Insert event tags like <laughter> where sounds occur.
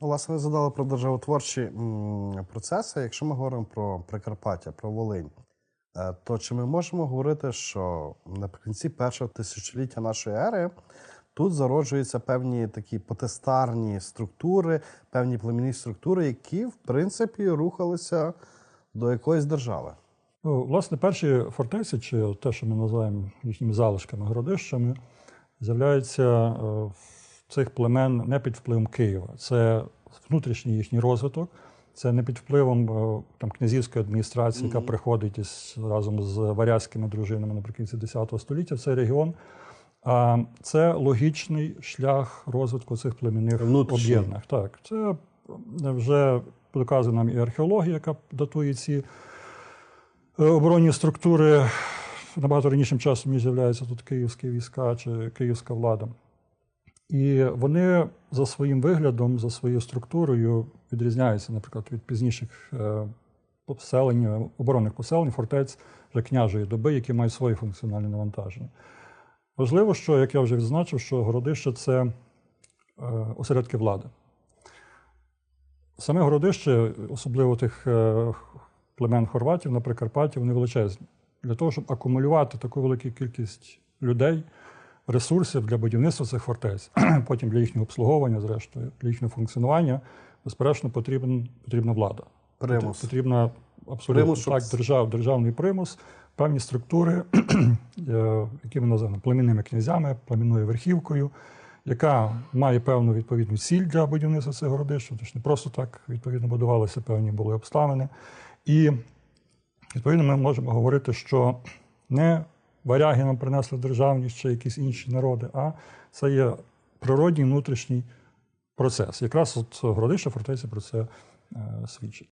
Власне, ви задали про державотворчі процеси. Якщо ми говоримо про Прикарпаття, про Волинь, е, то чи ми можемо говорити, що наприкінці першого тисячоліття нашої ери тут зароджуються певні такі потестарні структури, певні племінні структури, які, в принципі, рухалися до якоїсь держави? Ну, власне, перші фортеці, чи те, що ми називаємо їхніми залишками, городищами, з'являються е, в цих племен не під впливом Києва. Це внутрішній їхній розвиток, це не під впливом е, там, князівської адміністрації, яка приходить із, разом з варязькими дружинами наприкінці X століття в цей регіон. А це логічний шлях розвитку цих племінних об'єднань. Так, це вже доказує нам і археологія, яка датує ці е, оборонні структури набагато ранішим часом, ніж з'являються тут київські війська чи київська влада. І вони за своїм виглядом, за своєю структурою відрізняються, наприклад, від пізніших е, поселень, оборонних поселень, фортець вже княжої доби, які мають свої функціональні навантаження. Важливо, що, як я вже відзначив, що городище це е, осередки влади. Саме городище, особливо тих е, племен хорватів на Прикарпатті, вони величезні. Для того, щоб акумулювати таку велику кількість людей, ресурсів для будівництва цих фортець, <clears throat> потім для їхнього обслуговування, зрештою, для їхнього функціонування, безперечно, потрібен, потрібна влада. Примус. Потрібна абсолютно Примус, так, держав, державний примус, певні структури, <clears throat> е, які ми називаємо племінними князями, племінною верхівкою, яка має певну відповідну ціль для будівництва цих городищ. Тож не просто так відповідно будувалися певні були обставини. І відповідно ми можемо говорити, що не варяги нам принесли державність чи якісь інші народи, а це є природній внутрішній процес. Якраз от городища фортеця про це е, свідчить.